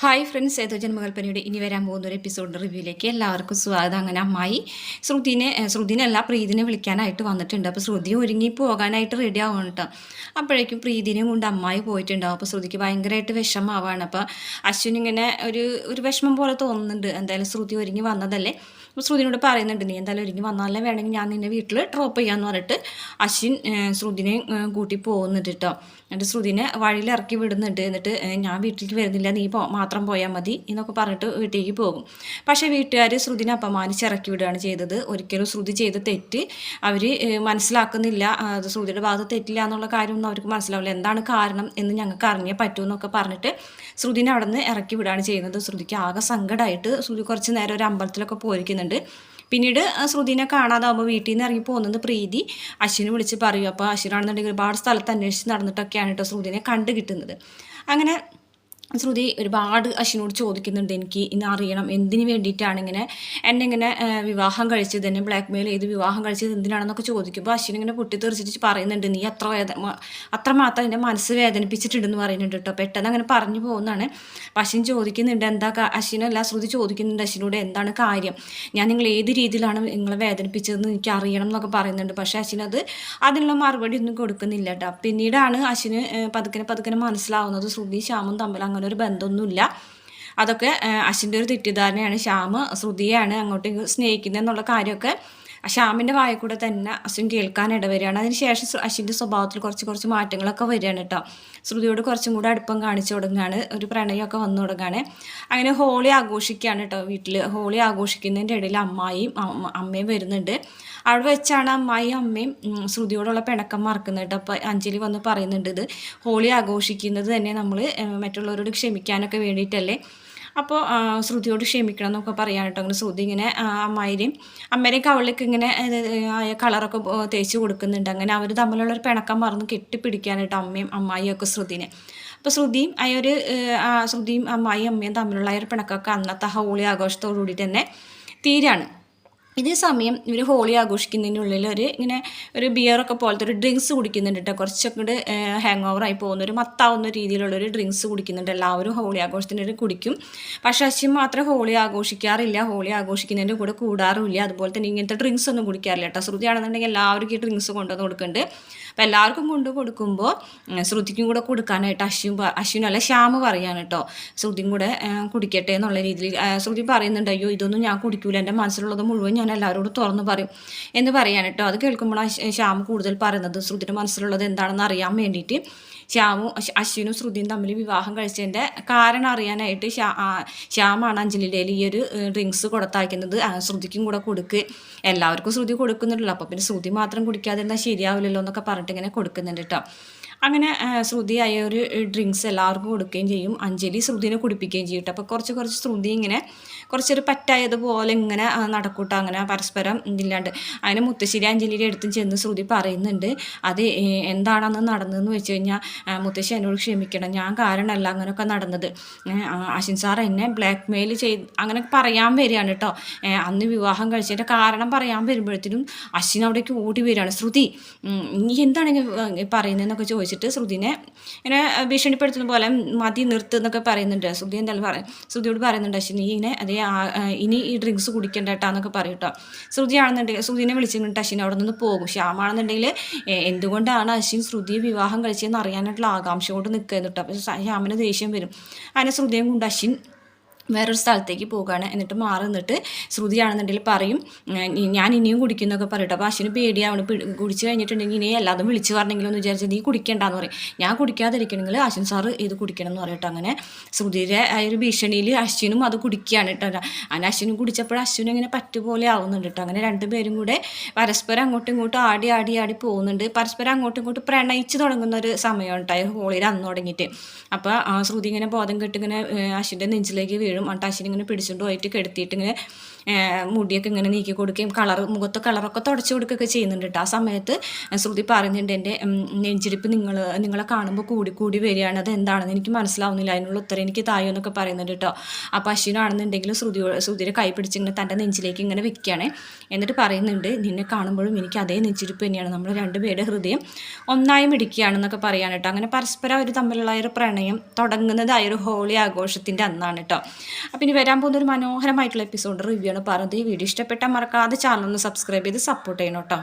Hi friends ഏതോ ജന്മകൽപ്പനയുടെ ഇനി വരാൻ പോകുന്ന ഒരു എപ്പിസോഡിന്റെ റിവ്യൂയിലേക്ക് എല്ലാവർക്കും സ്വാഗതം. അങ്ങനെ അമ്മായി ശ്രുതിനെ ശ്രുതിനല്ല പ്രീതിനെ വിളിക്കാനായിട്ട് വന്നിട്ടുണ്ട്. അപ്പോൾ ശ്രുതി ഒരുങ്ങി പോകാനായിട്ട് റെഡി ആവണം കേട്ടോ അപ്പോഴേക്കും പ്രീതിനെയും കൊണ്ട് അമ്മായി പോയിട്ടുണ്ടാവും അപ്പോൾ ശ്രുതിക്ക് ഭയങ്കരമായിട്ട് വിഷമാവാണ് അപ്പോൾ അശ്വിൻ ഇങ്ങനെ ഒരു ഒരു വിഷമം പോലെ തോന്നുന്നുണ്ട്. എന്തായാലും ശ്രുതി ഒരുങ്ങി വന്നതല്ലേ? അപ്പോൾ ശ്രുതിനോട് പറയുന്നുണ്ട് നീ എന്തായാലും ഒരുങ്ങി വന്നാലേ വേണമെങ്കിൽ ഞാൻ നിന്നെ വീട്ടിൽ ഡ്രോപ്പ് ചെയ്യാമെന്ന് പറഞ്ഞിട്ട് അശ്വിൻ ശ്രുതിനെ കൂട്ടി പോകുന്നുണ്ട് കേട്ടോ എന്നിട്ട് ശ്രുതിനെ വഴിയിൽ ഇറക്കി വിടുന്നുണ്ട്. എന്നിട്ട് ഞാൻ വീട്ടിലേക്ക് വരുന്നില്ല. നീ പോ മാത്രം പോയാൽ മതി എന്നൊക്കെ പറഞ്ഞിട്ട് വീട്ടിലേക്ക് പോകും. പക്ഷേ വീട്ടുകാർ ശ്രുതിനെ അപമാനിച്ച് ഇറക്കി വിടുകയാണ് ചെയ്തത്. ഒരിക്കലും ശ്രുതി ചെയ്ത തെറ്റ് അവർ മനസ്സിലാക്കുന്നില്ല. അത് ശ്രുതിയുടെ ഭാഗത്ത് തെറ്റില്ല എന്നുള്ള കാര്യമൊന്നും അവർക്ക് മനസ്സിലാവില്ല. എന്താണ് കാരണം എന്ന് ഞങ്ങൾക്ക് അറിഞ്ഞേ പറ്റൂ എന്നൊക്കെ പറഞ്ഞിട്ട് ശ്രുതിനെ അവിടെ നിന്ന് ഇറക്കി വിടുകയാണ് ചെയ്യുന്നത്. ശ്രുതിക്ക് ആകെ സങ്കടമായിട്ട് ശ്രുതി കുറച്ച് നേരം ഒരു അമ്പലത്തിലൊക്കെ പോയിരിക്കുന്നുണ്ട്. പിന്നീട് ശ്രുതിനെ കാണാതാവുമ്പോൾ വീട്ടിൽ നിന്ന് ഇറങ്ങി പോകുന്നത് പ്രീതി അശ്വിനെ വിളിച്ച് പറയും. അപ്പോൾ അശ്വിനാണെന്നുണ്ടെങ്കിൽ ഒരുപാട് സ്ഥലത്ത് അന്വേഷിച്ച് നടന്നിട്ടൊക്കെയാണ് കേട്ടോ ശ്രുതിനെ കണ്ടു കിട്ടുന്നത് അങ്ങനെ ശ്രുതി ഒരുപാട് അശ്വിനോട് ചോദിക്കുന്നുണ്ട് എനിക്ക് ഇന്ന് അറിയണം എന്തിനു വേണ്ടിയിട്ടാണ് ഇങ്ങനെ എന്നെ ഇങ്ങനെ വിവാഹം കഴിച്ചത് എന്നെ ബ്ലാക്ക് മെയിൽ ചെയ്ത് വിവാഹം കഴിച്ചത് എന്തിനാണെന്നൊക്കെ ചോദിക്കുമ്പോൾ അശ്വിൻ ഇങ്ങനെ പൊട്ടിത്തെറിച്ചിട്ട് പറയുന്നുണ്ട് നീ അത്ര വേദ മ- അത്രമാത്രം എന്റെ മനസ്സ് വേദനിപ്പിച്ചിട്ടുണ്ടെന്ന് പറയുന്നുണ്ട് കേട്ടോ പെട്ടെന്ന് അങ്ങനെ പറഞ്ഞു പോകുന്നതാണ്. അപ്പം അശ്വിൻ ചോദിക്കുന്നുണ്ട് എന്താ അശ്വിനല്ല ശ്രുതി ചോദിക്കുന്നുണ്ട് അശ്വിനോട് എന്താണ് കാര്യം? ഞാൻ നിങ്ങൾ ഏത് രീതിയിലാണ് നിങ്ങളെ വേദനിപ്പിച്ചതെന്ന് എനിക്ക് അറിയണം എന്നൊക്കെ പറയുന്നുണ്ട് പക്ഷേ അശ്വിൻ അത് അതിനുള്ള മറുപടി ഒന്നും കൊടുക്കുന്നില്ല കേട്ടോ പിന്നീടാണ് അശ്വിന് പതുക്കനെ പതുക്കനെ മനസ്സിലാവുന്നത് ശ്രുതി ശ്യാമും തമ്മിൽ അങ്ങനെ ഒരു ബന്ധമൊന്നുമില്ല. അതൊക്കെ അശ്വിന്റെ ഒരു തെറ്റിദ്ധാരണയാണ്. ശ്യാമ് ശ്രുതിയാണ് അങ്ങോട്ട് ഇങ്ങോട്ടും സ്നേഹിക്കുന്നത് എന്നുള്ള കാര്യമൊക്കെ ശ്യാമിന്റെ വായ കൂടെ തന്നെ അശ്വിൻ കേൾക്കാൻ ഇടവരികയാണ്. അതിനുശേഷം ശേഷം അശ്വിന്റെ സ്വഭാവത്തിൽ കുറച്ച് കുറച്ച് മാറ്റങ്ങളൊക്കെ വരികയാണ് കേട്ടോ ശ്രുതിയോട് കുറച്ചും കൂടെ അടുപ്പം കാണിച്ചു തുടങ്ങുകയാണ് ഒരു പ്രണയമൊക്കെ വന്നു തുടങ്ങുകയാണ് അങ്ങനെ ഹോളി ആഘോഷിക്കുകയാണ് കേട്ടോ വീട്ടിൽ ഹോളി ആഘോഷിക്കുന്നതിന്റെ ഇടയിൽ അമ്മായിയും അമ്മ- അമ്മയും വരുന്നുണ്ട്. അവിടെ വെച്ചാണ് അമ്മായിയും അമ്മയും ശ്രുതിയോടുള്ള പിണക്കം മറക്കുന്നത് കേട്ടോ അപ്പോൾ അഞ്ജലി വന്ന് പറയുന്നുണ്ട് ഇത് ഹോളി ആഘോഷിക്കുന്നത് തന്നെ നമ്മൾ മറ്റുള്ളവരോട് ക്ഷമിക്കാനൊക്കെ വേണ്ടിയിട്ടല്ലേ? അപ്പോൾ ശ്രുതിയോട് ക്ഷമിക്കണം എന്നൊക്കെ പറയാൻ കേട്ടോ. അങ്ങനെ ശ്രുതി ഇങ്ങനെ അമ്മായിരെയും അമ്മേരെയും കവളിലേക്ക് ഇങ്ങനെ ആയ കളറൊക്കെ തേച്ച് കൊടുക്കുന്നുണ്ട്. അങ്ങനെ അവർ തമ്മിലുള്ളൊരു പിണക്കം മറന്ന് കെട്ടിപ്പിടിക്കാനായിട്ട് അമ്മയും അമ്മായിയും ഒക്കെ ശ്രുതിനെ. അപ്പോൾ ശ്രുതിയും ആ ഒരു ശ്രുതിയും അമ്മായിയും അമ്മയും തമ്മിലുള്ള ആ ഒരു പിണക്കമൊക്കെ അന്നത്തെ ഹോളി ആഘോഷത്തോടു കൂടി തന്നെ തീരാണ്. ഇതേ സമയം ഇവർ ഹോളി ആഘോഷിക്കുന്നതിനുള്ളിൽ ഒരു ഇങ്ങനെ ഒരു ബിയറൊക്കെ പോലത്തെ ഒരു ഡ്രിങ്ക്സ് കുടിക്കുന്നുണ്ട് കേട്ടോ കുറച്ചൊക്കെ കൂടെ ഹാങ് ഓവറായി പോകുന്ന ഒരു മത്താവുന്ന രീതിയിലുള്ള ഒരു ഡ്രിങ്ക്സ് കുടിക്കുന്നുണ്ട്. എല്ലാവരും ഹോളി ആഘോഷത്തിന്റെ കുടിക്കും. പക്ഷേ അശ്വിൻ മാത്രം ഹോളി ആഘോഷിക്കാറില്ല. ഹോളി ആഘോഷിക്കുന്നതിന്റെ കൂടെ കൂടാറുമില്ല. അതുപോലെ തന്നെ ഇങ്ങനത്തെ ഡ്രിങ്ക്സ് ഒന്നും കുടിക്കാറില്ല കേട്ടോ ശ്രുതിയാണെന്നുണ്ടെങ്കിൽ എല്ലാവർക്കും ഈ ഡ്രിങ്ക്സ് കൊണ്ടുവന്ന് കൊടുക്കുന്നുണ്ട്. അപ്പോൾ എല്ലാവർക്കും കൊണ്ടു കൊടുക്കുമ്പോൾ ശ്രുതിക്കും കൂടെ കൊടുക്കാനായിട്ട് അശ്വിൻ അശ്വിനല്ല ശ്യാമ് പറയാണ് കേട്ടോ ശ്രുതിയും കൂടെ കുടിക്കട്ടെ എന്നുള്ള രീതിയിൽ ശ്രുതി പറയുന്നുണ്ട് അയ്യോ ഇതൊന്നും ഞാൻ കുടിക്കൂല. എന്റെ മനസ്സിലുള്ളത് മുഴുവൻ ഞാൻ എല്ലാവരോടും തുറന്ന് പറയും. എന്ന് പറയാൻ കേട്ടോ. അത് കേൾക്കുമ്പോഴാണ് ശ്യാം കൂടുതൽ പറയുന്നത്. ശ്രുതിന്റെ മനസ്സിലുള്ളത് എന്താണെന്ന് അറിയാൻ വേണ്ടിയിട്ട്. ശ്യാമും അശ്വിനും ശ്രുതിയും തമ്മിൽ വിവാഹം കഴിച്ചതിന്റെ കാരണം അറിയാനായിട്ട് ശ്യാ ശ്യാമാണ് അഞ്ജലിയുടെ ഈ ഒരു ഡ്രിങ്ക്സ് കൊടുത്തയക്കുന്നത്. ശ്രുതിക്കും കൂടെ കൊടുക്ക്. എല്ലാവർക്കും ശ്രുതി കൊടുക്കുന്നുണ്ടല്ലോ. അപ്പോൾ പിന്നെ ശ്രുതി മാത്രം കുടിക്കാതിരുന്നാൽ ശരിയാവില്ലല്ലോ എന്നൊക്കെ പറഞ്ഞിട്ട് ഇങ്ങനെ കൊടുക്കുന്നുണ്ട് കേട്ടോ. അങ്ങനെ ശ്രുതിയായ ഒരു ഡ്രിങ്ക്സ് എല്ലാവർക്കും കൊടുക്കുകയും ചെയ്യും. അഞ്ജലി ശ്രുതിനെ കുടിപ്പിക്കുകയും ചെയ്യും അപ്പോൾ കുറച്ച് കുറച്ച് ശ്രുതി ഇങ്ങനെ കുറച്ചൊരു പറ്റായതുപോലെ ഇങ്ങനെ നടക്കൂട്ടോ അങ്ങനെ പരസ്പരം ഇതില്ലാണ്ട്. അങ്ങനെ മുത്തശ്ശേരി അഞ്ജലിയുടെ അടുത്തും ചെന്ന് ശ്രുതി പറയുന്നുണ്ട് അത് എന്താണെന്ന് നടന്നതെന്ന് വെച്ച് കഴിഞ്ഞാൽ മുത്തശ്ശി എന്നോട് ക്ഷമിക്കണം. ഞാൻ കാരണമല്ല അങ്ങനെയൊക്കെ നടന്നത്. അശ്വിൻ സാർ എന്നെ ബ്ലാക്ക് മെയിൽ ചെയ്ത് അങ്ങനെ പറയാൻ വരികയാണ് കേട്ടോ. അന്ന് വിവാഹം കഴിച്ചതിന്റെ കാരണം പറയാൻ വരുമ്പോഴത്തേനും അശ്വിൻ അവിടേക്ക് ഓടി വരികയാണ്. ശ്രുതി നീ എന്താണ് ഇങ്ങനെ പറയുന്നതെന്നൊക്കെ ചോദിച്ചിട്ട് ശ്രുതിനെ ഇങ്ങനെ ഭീഷണിപ്പെടുത്തുന്ന പോലെ മതി നിർത്തുന്നൊക്കെ പറയുന്നുണ്ട്. ശ്രുതി എന്തായാലും പറയും ശ്രുതിയോട് പറയുന്നുണ്ട് പക്ഷേ നീ ഇങ്ങനെ അതേ ഇനി ഈ ഡ്രിങ്ക്സ് കുടിക്കേണ്ട കേട്ടോ എന്നൊക്കെ പറയും കേട്ടോ ശ്രുതിയാണെന്നുണ്ടെങ്കിൽ ശ്രുതിനെ വിളിച്ചിട്ടുണ്ട് അശ്വിൻ അവിടെ നിന്ന് പോകും. ശ്യാമാണെന്നുണ്ടെങ്കിൽ എന്തുകൊണ്ടാണ് അശ്വിൻ ശ്രുതിയെ വിവാഹം കഴിച്ചതെന്ന് അറിയാനായിട്ടുള്ള ആകാംക്ഷ കൊണ്ട് നിൽക്കുന്നത് കേട്ടോ അപ്പോൾ ശ്യാമിന് ദേഷ്യം വരും. അങ്ങനെ ശ്രുതിയും കൊണ്ട് അശ്വിൻ വേറൊരു സ്ഥലത്തേക്ക് പോകുകയാണ് എന്നിട്ട് മാറി നിന്നിട്ട് ശ്രുതിയാണെന്നുണ്ടെങ്കിൽ പറയും ഞാൻ ഇനിയും കുടിക്കുന്നൊക്കെ പറയട്ടെ. അപ്പോൾ അശ്വിന് പേടിയാവണം. പിടി- കുടിച്ച് കഴിഞ്ഞിട്ടുണ്ടെങ്കിൽ ഇനി എല്ലാതും വിളിച്ച് പറഞ്ഞെങ്കിലും എന്ന് വിചാരിച്ചത് നീ കുടിക്കണ്ടെന്ന് പറയും. ഞാൻ കുടിക്കാതിരിക്കണമെങ്കിൽ അശ്വിൻ സാറ് ഇത് കുടിക്കണം എന്ന് പറയട്ടെ. അങ്ങനെ ശ്രുതിയുടെ ആ ഒരു ഭീഷണിയിൽ അശ്വിനും അത് കുടിക്കുകയാണ് കേട്ടോ. അങ്ങനെ അശ്വിനും കുടിച്ചപ്പോൾ അശ്വിനും ഇങ്ങനെ പറ്റുപോലെ ആവുന്നുണ്ട് കേട്ടോ. അങ്ങനെ രണ്ടുപേരും കൂടെ പരസ്പരം അങ്ങോട്ടും ഇങ്ങോട്ടും ആടി ആടി ആടി പോകുന്നുണ്ട്. പരസ്പരം അങ്ങോട്ടും ഇങ്ങോട്ടും പ്രണയിച്ച് തുടങ്ങുന്ന ഒരു സമയം ഉണ്ടായി ഹോളിയിൽ അന്ന് തുടങ്ങിയിട്ട്. അപ്പോൾ ശ്രുതി ഇങ്ങനെ ബോധം കെട്ടിങ്ങനെ അശ്വിന്റെ നെഞ്ചിലേക്ക് വീഴും അശ്വിൻ ഇങ്ങനെ പിടിച്ചുകൊണ്ട് പോയിട്ട് കെടുത്തിയിട്ട് ഇങ്ങനെ മുടിയൊക്കെ ഇങ്ങനെ നീക്കി കൊടുക്കുകയും കളർ മുഖത്ത് കളറൊക്കെ തുടച്ചു കൊടുക്കുകയൊക്കെ ചെയ്യുന്നുണ്ട് കേട്ടോ ആ സമയത്ത് ശ്രുതി പറയുന്നുണ്ട് എന്റെ നെഞ്ചിരിപ്പ് നിങ്ങൾ നിങ്ങളെ കാണുമ്പോൾ കൂടി കൂടി വരികയാണ്. അത് എന്താണെന്ന് എനിക്ക് മനസ്സിലാവുന്നില്ല. അതിനുള്ള ഉത്തരം എനിക്ക് തായോ എന്നൊക്കെ പറയുന്നുണ്ട് കേട്ടോ അപ്പോൾ അശ്വിനാണെന്നുണ്ടെങ്കിൽ ശ്രുതി ശ്രുതിയുടെ കൈ പിടിച്ചിങ്ങനെ തന്റെ നെഞ്ചിലേക്ക് ഇങ്ങനെ വെക്കുകയാണ്. എന്നിട്ട് പറയുന്നുണ്ട് നിന്നെ കാണുമ്പോഴും എനിക്ക് അതേ നെഞ്ചിരിപ്പ് തന്നെയാണ്. നമ്മൾ രണ്ടുപേരുടെ ഹൃദയം ഒന്നായി മിടിക്കുകയാണെന്നൊക്കെ പറയാണ് കേട്ടോ അങ്ങനെ പരസ്പരം അവർ തമ്മിലുള്ള ഒരു പ്രണയം തുടങ്ങുന്നത് ആ ഒരു ഹോളി ആഘോഷത്തിന്റെ അന്നാണ് കേട്ടോ അപ്പം ഇനി വരാൻ പോകുന്ന ഒരു മനോഹരമായിട്ടുള്ള എപ്പിസോഡ് റിവ്യൂ പറഞ്ഞത് ഈ വീഡിയോ ഇഷ്ടപ്പെട്ടാൽ മറക്കാതെ ചാനൽ ഒന്ന് സബ്സ്ക്രൈബ് ചെയ്ത് സപ്പോർട്ട് ചെയ്യണം കേട്ടോ